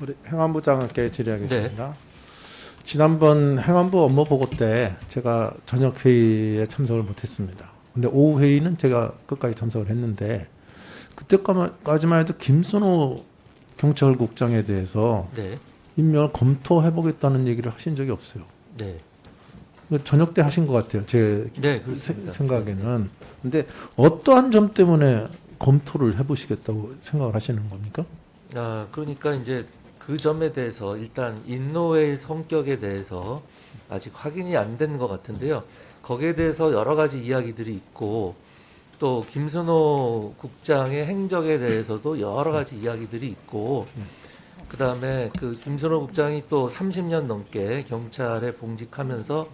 우리 행안부 장관께 질의하겠습니다. 지난번 행안부 업무 보고 때 제가 저녁 회의에 참석을 못했습니다. 근데 오후 회의는 제가 끝까지 참석을 했는데 그때까지만 해도 김순호 경찰국장에 대해서 네, 임명을 검토해 보겠다는 얘기를 하신 적이 없어요. 네, 저녁 때 하신 것 같아요. 제 네. 생각에는. 근데 어떠한 점 때문에 검토를 해보시겠다고 생각을 하시는 겁니까? 아, 그러니까 이제 그 점에 대해서 일단 인노의 성격에 대해서 아직 확인이 안 된 것 같은데요. 거기에 대해서 여러 가지 이야기들이 있고 또 김순호 국장의 행적에 대해서도 여러 가지 이야기들이 있고 그 다음에 그 김순호 국장이 또 30년 넘게 경찰에 봉직하면서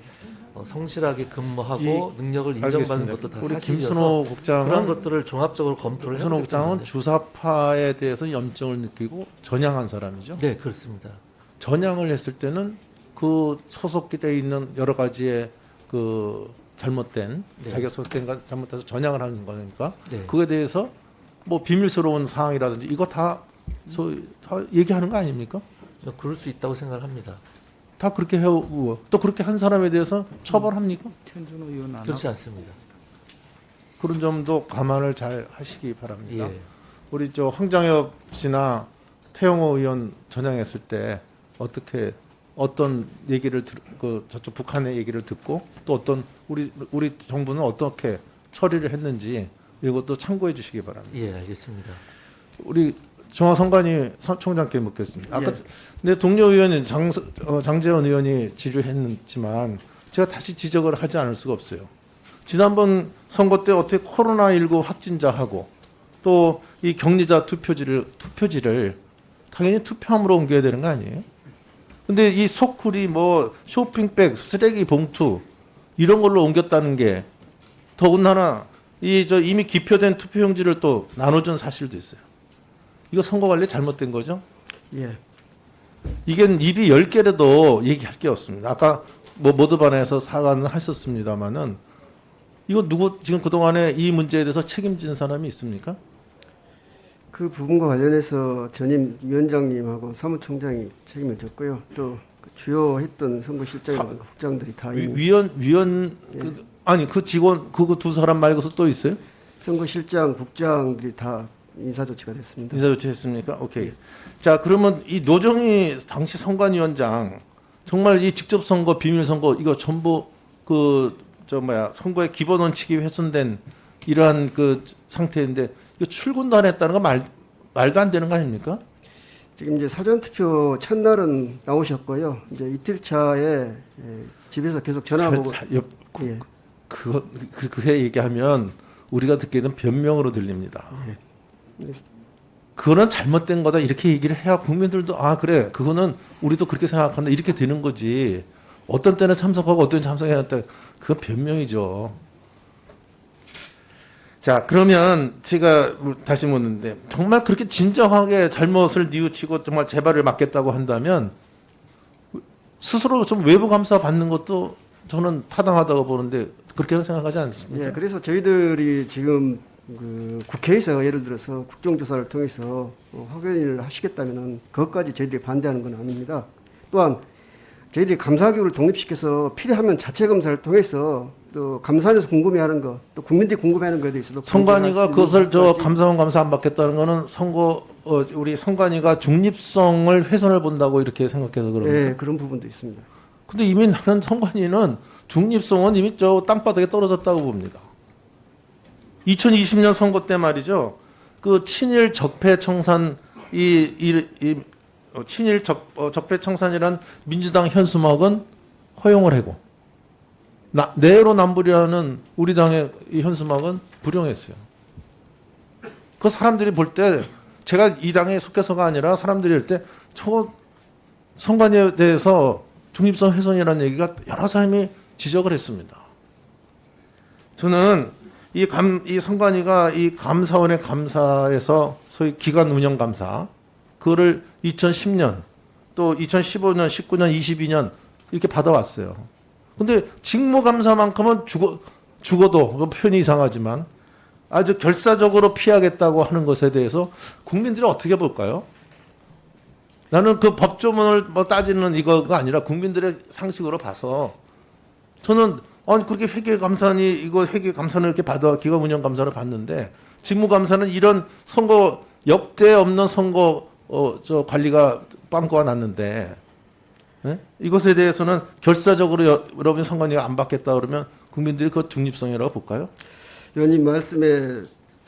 어, 성실하게 근무하고 능력을 인정받는 알겠습니다. 것도 다 우리 사실이어서 김순호 그런 국장은 것들을 종합적으로 검토를 김순호 국장은 주사파에 대해서 염증을 느끼고 전향한 사람이죠. 네 그렇습니다. 전향을 했을 때는 그 소속돼 있는 여러 가지의 그 잘못된 네. 자기가 소속된 거 잘못해서 전향을 하는 거니까 네. 그에 대해서 뭐 비밀스러운 사항이라든지 이거 다, 소위 다 얘기하는 거 아닙니까? 뭐 그럴 수 있다고 생각합니다. 다 그렇게 해오고 또 그렇게 한 사람에 대해서 처벌합니까? 천준호 의원 안 그렇지 않습니다. 그런 점도 감안을 잘 하시기 바랍니다. 예. 우리 저 황장엽 씨나 태영호 의원 전향했을 때 어떻게 어떤 얘기를 들, 그 저쪽 북한의 얘기를 듣고 또 어떤 우리 우리 정부는 어떻게 처리를 했는지 이것도 참고해 주시기 바랍니다. 예, 알겠습니다. 우리 중앙선관위 선- 총장께 묻겠습니다. 아까 예. 내 동료 의원인 장, 어, 장재원 의원이 질의했지만 제가 다시 지적을 하지 않을 수가 없어요. 지난번 선거 때 어떻게 코로나19 확진자하고 또 이 격리자 투표지를 투표지를 당연히 투표함으로 옮겨야 되는 거 아니에요? 근데 이 소쿠리 뭐 쇼핑백, 쓰레기 봉투 이런 걸로 옮겼다는 게 더군다나 이 저 이미 기표된 투표용지를 또 나눠준 사실도 있어요. 이거 선거 관리 잘못된 거죠? 예. 이게 입이 열 개라도 얘기할 게 없습니다. 아까 뭐 모드반에서 사과는 하셨습니다마는 이거 누구 지금 그 동안에 이 문제에 대해서 책임진 사람이 있습니까? 그 부분과 관련해서 전임 위원장님하고 사무총장이 책임을 졌고요. 또그 주요 했던 선거실장이나 사- 국장들이 다 위, 위원 위원 그, 아니 그 직원 그거 두 사람 말고서 또 있어요? 선거실장, 국장들이 다 인사 조치가 됐습니다. 인사 조치했습니까? 오케이. 자 그러면 이 노정희 당시 선관위원장 정말 이 직접 선거 비밀 선거 이거 전부 그 저 뭐야 선거의 기본 원칙이 훼손된 이러한 그 상태인데 이거 출근도 안 했다는 거 말 말도 안 되는 거 아닙니까? 지금 이제 사전 투표 첫날은 나오셨고요. 이제 이틀 차에 예, 집에서 계속 전화 잘- 보고 잘- 옆- 그, 예. 그거 그, 그게 얘기하면 우리가 듣기에는 변명으로 들립니다. 네. 그거는 잘못된 거다 이렇게 얘기를 해야 국민들도 아 그래 그거는 우리도 그렇게 생각한다 이렇게 되는 거지 어떤 때는 참석하고 어떤 때는 참석해야 한다 그건 변명이죠. 자 그러면 제가 다시 묻는데 정말 그렇게 진정하게 잘못을 뉘우치고 정말 재발을 막겠다고 한다면 스스로 좀 외부 감사 받는 것도 저는 타당하다고 보는데 그렇게는 생각하지 않습니까? 예, 그래서 저희들이 지금 그 국회에서 예를 들어서 국정조사를 통해서 어, 확인을 하시겠다면은 그것까지 저희들이 반대하는 건 아닙니다. 또한 저희들이 감사기구를 독립시켜서 필요하면 자체 검사를 통해서 또 감사원에서 궁금해하는 것, 또 국민들이 궁금해하는 것에 대해서도 선관위가 그것을 저 감사원 감사 안 받겠다는 거는 선거 어, 우리 선관위가 중립성을 훼손을 본다고 이렇게 생각해서 그럽니까? 예, 그런 부분도 있습니다. 근데 이미 나는 선관위는 중립성은 이미 저 땅바닥에 떨어졌다고 봅니다. 2020년 선거 때 말이죠. 그 친일 적폐 청산 이, 이, 이 어, 친일 적, 어, 적폐 청산이란 민주당 현수막은 허용을 하고 나, 내로 남불이라는 우리 당의 이 현수막은 불용했어요. 그 사람들이 볼 때 제가 이 당에 속해서가 아니라 사람들이 할때 저 선관위에 대해서 중립성 훼손이라는 얘기가 여러 사람이 지적을 했습니다. 저는 이 감, 이 선관위가 이 감사원의 감사에서 소위 기관 운영 감사, 그거를 2010년, 또 2015년, 19년, 22년 이렇게 받아왔어요. 근데 직무 감사만큼은 죽어, 죽어도, 그 표현이 이상하지만 아주 결사적으로 피하겠다고 하는 것에 대해서 국민들이 어떻게 볼까요? 나는 그 법조문을 뭐 따지는 이거가 아니라 국민들의 상식으로 봐서 저는 아니 그렇게 회계 감사니 이거 회계 감사를 이렇게 받아 기관 운영 감사를 받는데 직무 감사는 이런 선거 역대 없는 선거 어 저 관리가 빵꾸가 났는데 예? 이것에 대해서는 결사적으로 여, 여러분 선관위가 안 받겠다 그러면 국민들이 그 중립성이라고 볼까요? 의원님 말씀에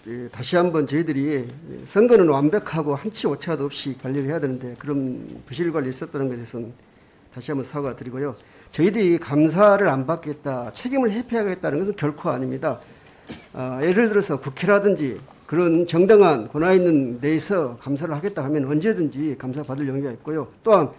예, 다시 한번 저희들이 선거는 완벽하고 한치 오차도 없이 관리를 해야 되는데 그런 부실 관리 있었다는 것에 대해서는 다시 한번 사과드리고요. 저희들이 감사를 안 받겠다, 책임을 회피하겠다는 것은 결코 아닙니다. 아, 예를 들어서 국회라든지 그런 정당한 권한 있는 데에서 감사를 하겠다 하면 언제든지 감사 받을 용의가 있고요. 또한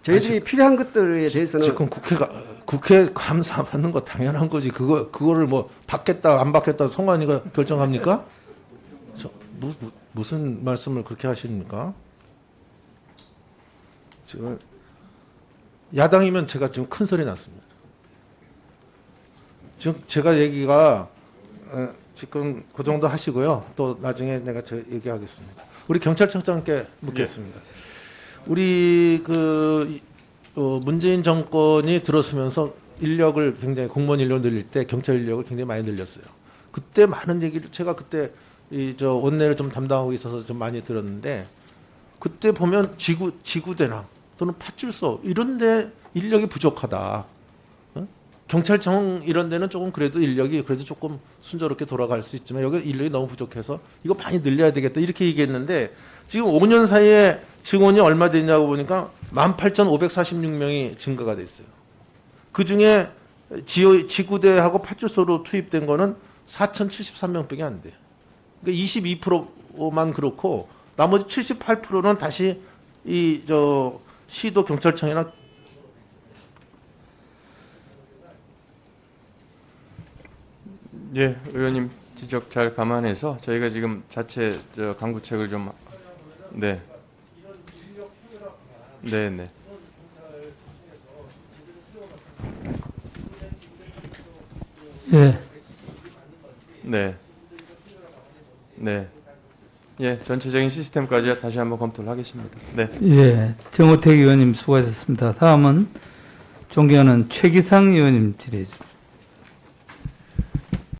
저희들이 필요한 것들에 대해서는 지금 국회가 국회 감사 받는 거 당연한 거지. 그거 그거를 뭐 받겠다 안 받겠다 선관위가 결정합니까? 저, 무, 무, 무슨 말씀을 그렇게 하십니까? 지금 야당이면 제가 지금 큰 소리 났습니다. 지금 제가 얘기가 어, 지금 그 정도 하시고요. 또 나중에 내가 저 얘기하겠습니다. 우리 경찰청장께 묻겠습니다. 우리 그 어, 문재인 정권이 들어서면서 인력을 굉장히 공무원 인력을 늘릴 때 경찰 인력을 굉장히 많이 늘렸어요. 그때 많은 얘기를 제가 그때 이 저 원내를 좀 담당하고 있어서 좀 많이 들었는데 그때 보면 지구 지구대나 또는 파출소 이런 데 인력이 부족하다. 어? 경찰청 이런 데는 조금 그래도 인력이 그래도 조금 순조롭게 돌아갈 수 있지만 여기 인력이 너무 부족해서 이거 많이 늘려야 되겠다 이렇게 얘기했는데 지금 5년 사이에 증원이 얼마 되냐고 보니까 18,546명이 증가가 됐어요. 그 중에 지요, 지구대하고 파출소로 투입된 거는 4,073명밖에 안 돼요. 그러니까 22%만 그렇고 나머지 78%는 다시 이 저 시도 경찰청이나 예, 의원님 지적 잘 감안해서 저희가 지금 자체 저 강구책을 좀 네. 네, 네. 예, 네. 네. 예, 전체적인 시스템까지 다시 한번 검토를 하겠습니다. 네. 예. 정우택 의원님 수고하셨습니다. 다음은 존경하는 최기상 의원님 질의해 주십시오.